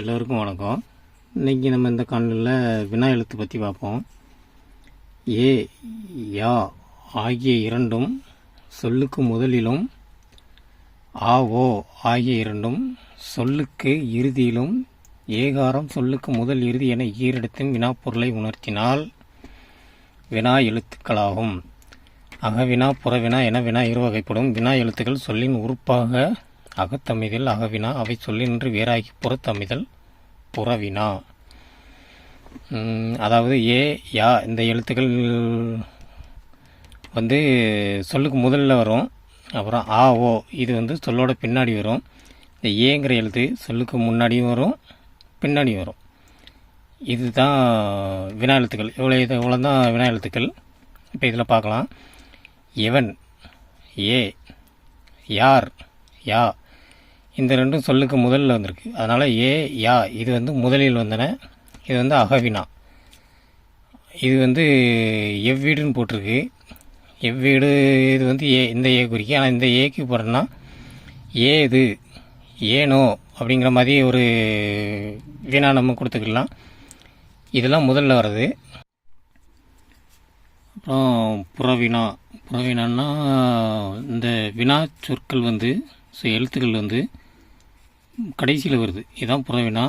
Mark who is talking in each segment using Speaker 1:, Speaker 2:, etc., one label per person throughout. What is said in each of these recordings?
Speaker 1: எல்லோருக்கும் வணக்கம். இன்னைக்கு நம்ம இந்த காணொலியில் வினா எழுத்து பற்றி பார்ப்போம். ஏ யா ஆகிய இரண்டும் சொல்லுக்கு முதலிலும் ஆ ஓ ஆகிய இரண்டும் சொல்லுக்கு இறுதியிலும் ஏகாரம் சொல்லுக்கு முதல் இறுதி என ஈரெடுத்தும் வினாப்பொருளை உணர்த்தினால் வினா எழுத்துக்களாகும். ஆக வினா புறவினா என வினா இருவகைப்படும் வினா எழுத்துக்கள் சொல்லின் உறுப்பாக அகத்தமிதல் அகவினா அவை சொல்லினின்று வேறாகி புறத்தமிதல் புறவினா. அதாவது ஏ யா இந்த எழுத்துக்கள் வந்து சொல்லுக்கு முதல்ல வரும். அப்புறம் ஆ ஓ இது வந்து சொல்லோட பின்னாடி வரும். இந்த ஏங்கிற எழுத்து சொல்லுக்கு முன்னாடியும் வரும் பின்னாடியும் வரும். இதுதான் வினா எழுத்துக்கள். இவ்வளோ இது இவ்வளோ தான் வினா எழுத்துக்கள். இப்போ இதில் பார்க்கலாம். எவன்? ஏ. யார்? யா. இந்த ரெண்டும் சொல்லுக்கு முதலில் வந்திருக்கு. அதனால் ஏ யா இது வந்து முதலில் வந்தன. இது வந்து அகவினா. இது வந்து எவ்வீடுன்னு போட்டிருக்கு. எவ்வீடு இது வந்து ஏ இந்த ஏ குறிக்கு. ஆனால் இந்த ஏக்கு போகிறோன்னா ஏது ஏனோ அப்படிங்கிற மாதிரி ஒரு வீணா நம்ம கொடுத்துக்கலாம். இதெல்லாம் முதல்ல வர்றது. அப்புறம் புறவினா. புறவினான்னா இந்த வினா சொற்கள் வந்து ஸோ எழுத்துக்கள் வந்து கடைசியில் வருது. இதுதான் புறவினா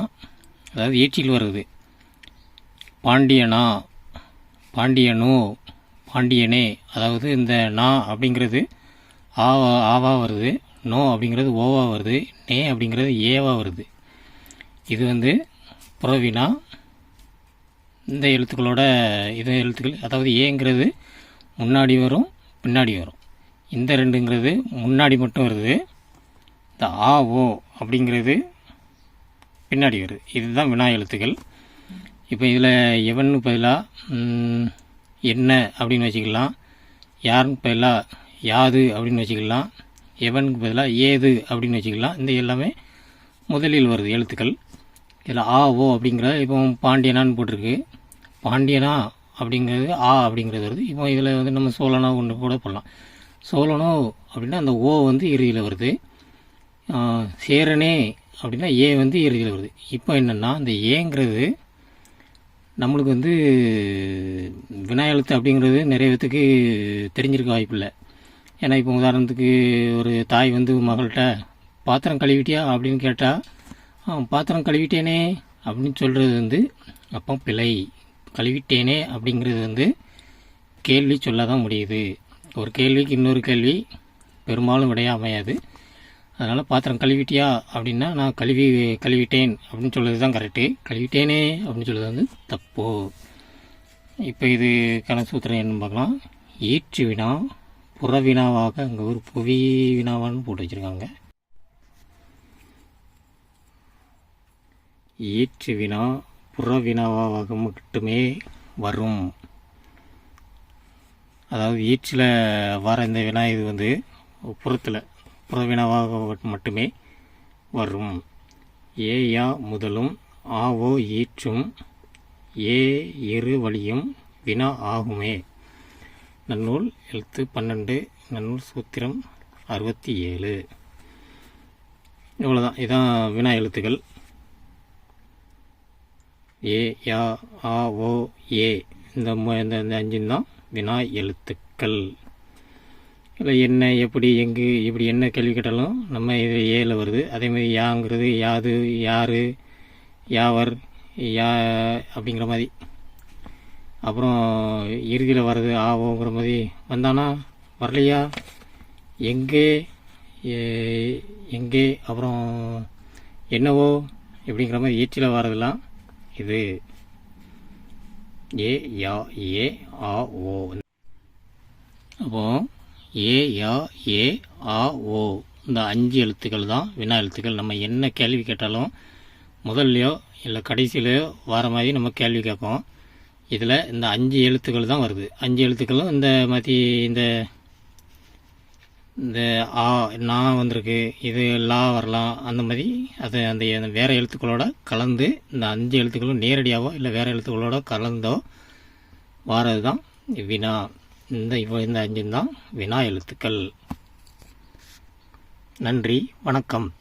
Speaker 1: அதாவது ஏற்றியில் வருது. பாண்டியனா பாண்டியனோ பாண்டியனே அதாவது இந்த நா அப்படிங்கிறது ஆவா ஆவா வருது நோ அப்படிங்கிறது ஓவா வருது நே அப்படிங்கிறது ஏவா வருது. இது வந்து புறவினா இந்த எழுத்துக்களோட இது எழுத்துக்கள் அதாவது ஏங்கிறது முன்னாடி வரும் பின்னாடி வரும். இந்த ரெண்டுங்கிறது முன்னாடி மட்டும் வருது. இந்த ஆ ஓ அப்படிங்கிறது பின்னாடி வருது. இதுதான் வினா எழுத்துக்கள். இப்போ இதில் எவன்னு பதிலாக என்ன அப்படின்னு வச்சுக்கலாம். யாருன்னு பதிலாக யாது அப்படின்னு வச்சுக்கலாம். எவனுக்கு பதிலாக ஏது அப்படின்னு வச்சுக்கலாம். இந்த எல்லாமே முதலில் வருது எழுத்துக்கள். இதில் ஆ ஓ அப்படிங்கிற இப்போ பாண்டியனான்னு போட்டிருக்கு. பாண்டியனா அப்படிங்கிறது ஆ அப்படிங்கிறது வருது. இப்போ இதில் வந்து நம்ம சோழனா ஒன்று கூட போடலாம். சோழனோ அப்படின்னா அந்த ஓ வந்து இறுதியில் வருது. சேரனே அப்படின்னா ஏ வந்து இறுதியில் வருது. இப்போ என்னென்னா இந்த ஏங்கிறது நம்மளுக்கு வந்து வினா எழுத்து அப்படிங்கிறது நிறைய பேத்துக்கு தெரிஞ்சிருக்க வாய்ப்பில்லை ஏன்னா இப்போ உதாரணத்துக்கு ஒரு தாய் வந்து மகள்கிட்ட பாத்திரம் கழுவிட்டியா? அப்படின்னு கேட்டால் பாத்திரம் கழுவிட்டேனே அப்படின்னு சொல்கிறது வந்து அப்போ பிழை. கழுவிட்டேனே அப்படிங்கிறது வந்து கேள்வி சொல்ல தான் முடியுது. ஒரு கேள்விக்கு இன்னொரு கேள்வி பெரும்பாலும் விடையாக அமையாது. அதனால் பாத்திரம் கழுவிட்டியா அப்படின்னா நான் கழுவி கழுவிட்டேன் அப்படின்னு சொல்கிறது தான் கரெக்டு கழுவிட்டேனே அப்படின்னு சொல்கிறது வந்து தப்பு. இப்போ இதுக்கான சூத்திரம் என்னன்னு பார்க்கலாம். ஈற்று வினா புற வினாவாக அங்கே ஒரு புவி வினாவான்னு போட்டு வச்சுருக்காங்க. ஈற்று வினா புற வினாவாக மட்டுமே வரும். அதாவது ஈற்றில் வர இந்த வினா இது வந்து புறத்தில். புற மட்டுமே வரும். ஏயா முதலும் ஆவோ ஈற்றும் ஏ இரு வழியும் வினா ஆகுமே. நன்னூல் எழுத்து பன்னெண்டு நன்னூல் சூத்திரம் அறுபத்தி ஏழு இவ்வளோதான் இதான் வினா எழுத்துக்கள். ஏ யா ஆ ஓ ஏ. இந்த இந்த இந்த அஞ்சும் தான் வினா எழுத்துக்கள். இல்லை என்ன எப்படி எங்கு இப்படி என்ன கேள்வி கேட்டாலும் நம்ம இது ஏல வருது. அதே மாதிரி யாங்கிறது யாது யார் யாவர் யா அப்படிங்கிற மாதிரி. அப்புறம் இறுதியில் வர்றது ஆவோங்கிற மாதிரி வந்தானா வரலையா? எங்கே எங்கே அப்புறம் என்னவோ இப்படிங்கிற மாதிரி ஈற்றில் வர்றதெல்லாம் இது. ஏ யா ஏ ஆ ஓ. அப்போது ஏ யா ஏ ஆ ஓ. இந்த அஞ்சு எழுத்துக்கள் தான் வினா எழுத்துக்கள். நம்ம என்ன கேள்வி கேட்டாலும் முதல்லையோ இல்லை கடைசியிலையோ வர மாதிரி நம்ம கேள்வி கேட்போம். இதில் இந்த அஞ்சு எழுத்துக்கள் தான் வருது. அஞ்சு எழுத்துக்களும் இந்த மாதிரி இந்த இந்த ஆ நான் வந்திருக்கு இது லா வரலாம் அந்த மாதிரி அது அந்த வேறு வேற எழுத்துக்களோட கலந்து இந்த அஞ்சு எழுத்துக்களும் நேரடியாகவோ இல்லை வேறு எழுத்துக்களோட கலந்தோ வாரது தான் வினா. இந்த இவ்வளோ இந்த அஞ்சும் தான் வினா எழுத்துக்கள். நன்றி வணக்கம்.